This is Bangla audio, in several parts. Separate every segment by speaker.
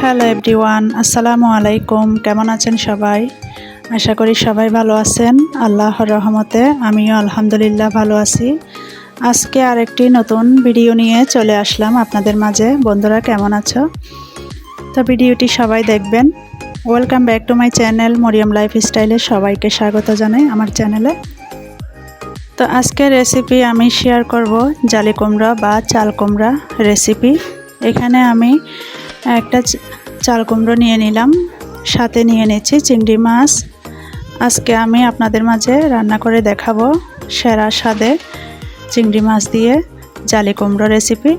Speaker 1: হ্যালো এভরিওয়ান আসসালামু আলাইকুম কেমন আছেন সবাই? আশা করি সবাই ভালো আছেন। আল্লাহর রহমতে আমিও আলহামদুলিল্লাহ ভালো আছি। আজকে আরেকটি নতুন ভিডিও নিয়ে চলে আসলাম আপনাদের মাঝে। বন্ধুরা, কেমন আছো? তো ভিডিওটি সবাই দেখবেন। Welcome back to my channel Mariam life স্টাইলে সবাইকে স্বাগত জানাই আমার চ্যানেলে তো আজকের রেসিপি আমি শেয়ার করব জালি কুমড়া বা চাল কুমড়া রেসিপি এখানে আমি একটা চাল কুমড়ো নিয়ে নিলাম, সাথে নিয়ে নিচ্ছি চিংড়ি মাছ। আজকে আমি আপনাদের মাঝে রান্না করে দেখাবো সেরা স্বাদে চিংড়ি মাছ দিয়ে জালি কুমড়ো রেসিপি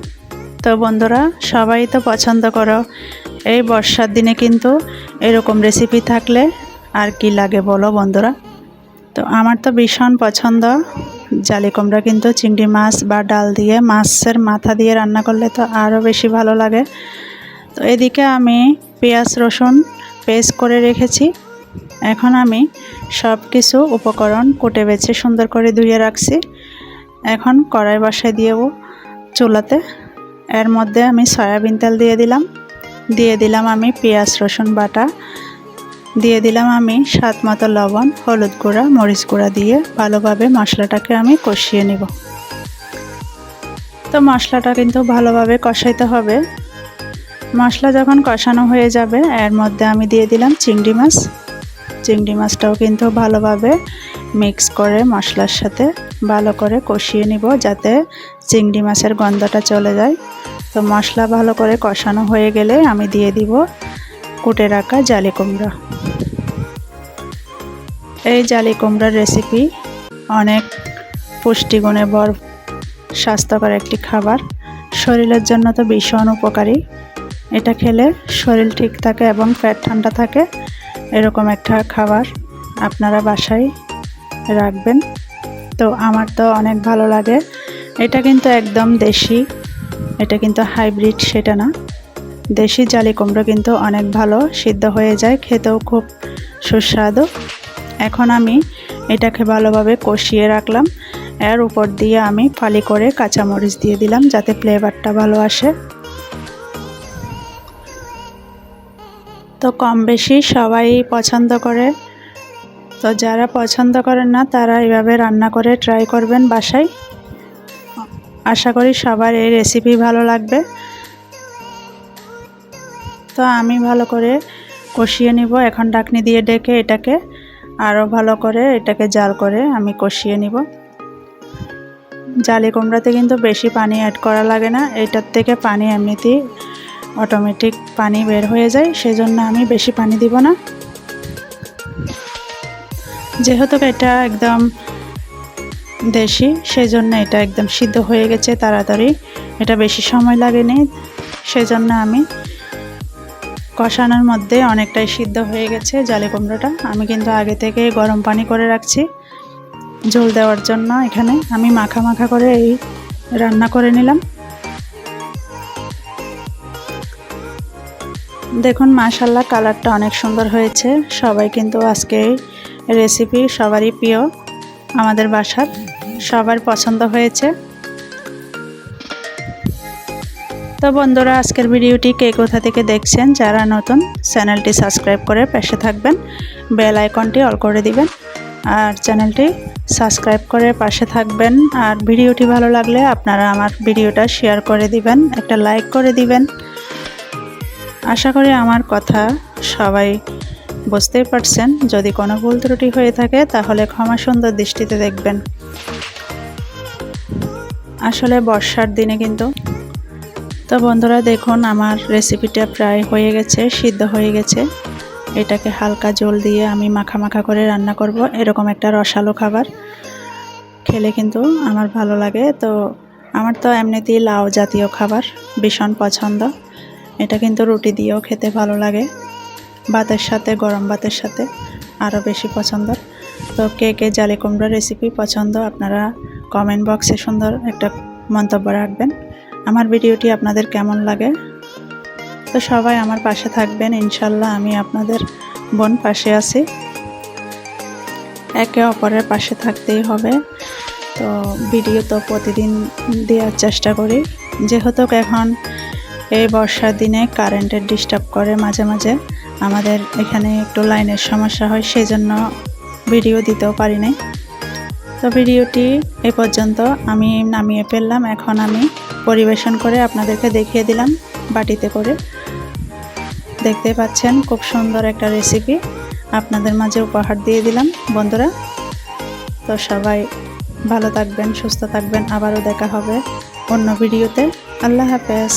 Speaker 1: তো বন্ধুরা, সবাই তো পছন্দ করো। এই বর্ষার দিনে কিন্তু এরকম রেসিপি থাকলে আর কি লাগে বলো বন্ধুরা? তো আমার তো ভীষণ পছন্দ। জালি কুমড়া কিন্তু চিংড়ি মাছ বা ডাল দিয়ে, মাছের মাথা দিয়ে রান্না করলে তো আরও বেশি ভালো লাগে। তো এদিকে আমি পেঁয়াজ, রসুন পেস্ট করে রেখেছি। এখন আমি সব কিছু উপকরণ কুটে বেছে সুন্দর করে ধুয়ে রাখছি। এখন কড়াই বসায় দিয়েব চুলাতে। এর মধ্যে আমি সয়াবিন তেল দিয়ে দিলাম। দিয়ে দিলাম আমি পেঁয়াজ, রসুন বাটা। দিয়ে দিলাম আমি স্বাদ মতো লবণ, হলুদ গুঁড়া, মরিচ গুঁড়া দিয়ে ভালোভাবে মশলাটাকে আমি কষিয়ে নেব। তো মশলাটা কিন্তু ভালোভাবে কষাইতে হবে। মশলা যখন কষানো হয়ে যাবে, এর মধ্যে আমি দিয়ে দিলাম চিংড়ি মাছ। চিংড়ি মাছটাও কিন্তু ভালোভাবে মিক্স করে মশলার সাথে ভালো করে কষিয়ে নিব যাতে চিংড়ি মাছের গন্ধটা চলে যায়। তো মশলা ভালো করে কষানো হয়ে গেলে আমি দিয়ে দিব কুটে রাখা জালি কুমড়া। এই জালি কুমড়ার রেসিপি অনেক পুষ্টিগুণে ভর, স্বাস্থ্যকর একটি খাবার। শরীরের জন্য তো ভীষণ উপকারী। এটা খেলে শরীর ঠিক থাকে এবং পেট ঠান্ডা থাকে। এরকম একটা খাবার আপনারা বাসায় রাখবেন। তো আমার তো অনেক ভালো লাগে। এটা কিন্তু একদম দেশি। এটা কিন্তু হাইব্রিড সেটা না। দেশি জালি কুমড়ো কিন্তু অনেক ভালো, সিদ্ধ হয়ে যায়, খেতেও খুব সুস্বাদু। এখন আমি এটাকে ভালোভাবে কষিয়ে রাখলাম। এর উপর দিয়ে আমি ফালি করে কাঁচামরিচ দিয়ে দিলাম যাতে ফ্লেভারটা ভালো আসে। তো কম বেশি সবাই পছন্দ করে। তো যারা পছন্দ করেন না, তারা এভাবে রান্না করে ট্রাই করবেন বাসায়। আশা করি সবার এই রেসিপি ভালো লাগবে। তো আমি ভালো করে কষিয়ে নিব। এখন ডাকনি দিয়ে ডেকে এটাকে আরও ভালো করে এটাকে জাল করে আমি কষিয়ে নিব। জালি কুমড়াতে কিন্তু বেশি পানি অ্যাড করা লাগে না। এটার থেকে পানি এমনিতেই অটোমেটিক পানি বের হয়ে যায়, সেজন্য আমি বেশি পানি দিব না। যেহেতু এটা একদম দেশি, সেজন্য এটা একদম সিদ্ধ হয়ে গেছে তাড়াতাড়ি। এটা বেশি সময় লাগেনি, সেজন্য আমি কষানোর মধ্যে অনেকটাই সিদ্ধ হয়ে গেছে জালি কুমড়োটা। আমি কিন্তু আগে থেকে গরম পানি করে রাখছি ঝোল দেওয়ার জন্য। এখানে আমি মাখা মাখা করে এই রান্না করে নিলাম। দেখুন মাশাল্লাহ কালারটা অনেক সুন্দর হয়েছে। সবাই কিন্তু আজকে রেসিপি সবারই প্রিয়। আমাদের বাসার সবার পছন্দ হয়েছে। তো বন্ধুরা, আজকের ভিডিওটি কে কোথা থেকে দেখছেন, যারা নতুন, চ্যানেলটি সাবস্ক্রাইব করে পাশে থাকবেন, বেল আইকনটি অল করে দিবেন, আর চ্যানেলটি সাবস্ক্রাইব করে পাশে থাকবেন, আর ভিডিওটি ভালো লাগলে আপনারা আমার ভিডিওটা শেয়ার করে দিবেন, একটা লাইক করে দিবেন। আশা করি আমার কথা সবাই বুঝতেই পারছেন। যদি কোনো ভুল ত্রুটি হয়ে থাকে, তাহলে ক্ষমা সুন্দর দৃষ্টিতে দেখবেন। আসলে বর্ষার দিনে কিন্তু তো বন্ধুরা দেখুন, আমার রেসিপিটা প্রায় হয়ে গেছে, সিদ্ধ হয়ে গেছে। এটাকে হালকা জল দিয়ে আমি মাখা মাখা করে রান্না করব, এরকম একটা রসালো খাবার। খেলে কিন্তু আমার ভালো লাগে। তো আমার তো এমনিতেই লাউ জাতীয় খাবার, ভীষণ পছন্দ। এটা কিন্তু রুটি দিয়েও খেতে ভালো লাগে। ভাতের সাথে, গরম ভাতের সাথে আরও বেশি পছন্দ। তো কে কে জালি কুমড়ো রেসিপি পছন্দ, আপনারা কমেন্ট বক্সে সুন্দর একটা মন্তব্য রাখবেন। আমার ভিডিওটি আপনাদের কেমন লাগে? তো সবাই আমার পাশে থাকবেন, ইনশাল্লাহ আমি আপনাদের বোন পাশে আছি। একে অপরের পাশে থাকতেই হবে। তো ভিডিও তো প্রতিদিন দেওয়ার চেষ্টা করি। যেহেতু এখন এই বর্ষার দিনে কারেন্টের ডিস্টার্ব করে মাঝে মাঝে, আমাদের এখানে একটু লাইনের সমস্যা হয় সেই জন্য ভিডিও দিতেও পারি নাই। তো ভিডিওটি এ পর্যন্ত আমি নামিয়ে ফেললাম। এখন আমি পরিবেশন করে আপনাদেরকে দেখিয়ে দিলাম বাটিতে করে। দেখতে পাচ্ছেন খুব সুন্দর একটা রেসিপি আপনাদের মাঝে উপহার দিয়ে দিলাম, বন্ধুরা। তো সবাই ভালো থাকবেন, সুস্থ থাকবেন। আবারও দেখা হবে অন্য ভিডিওতে। আল্লাহ হাফেজ।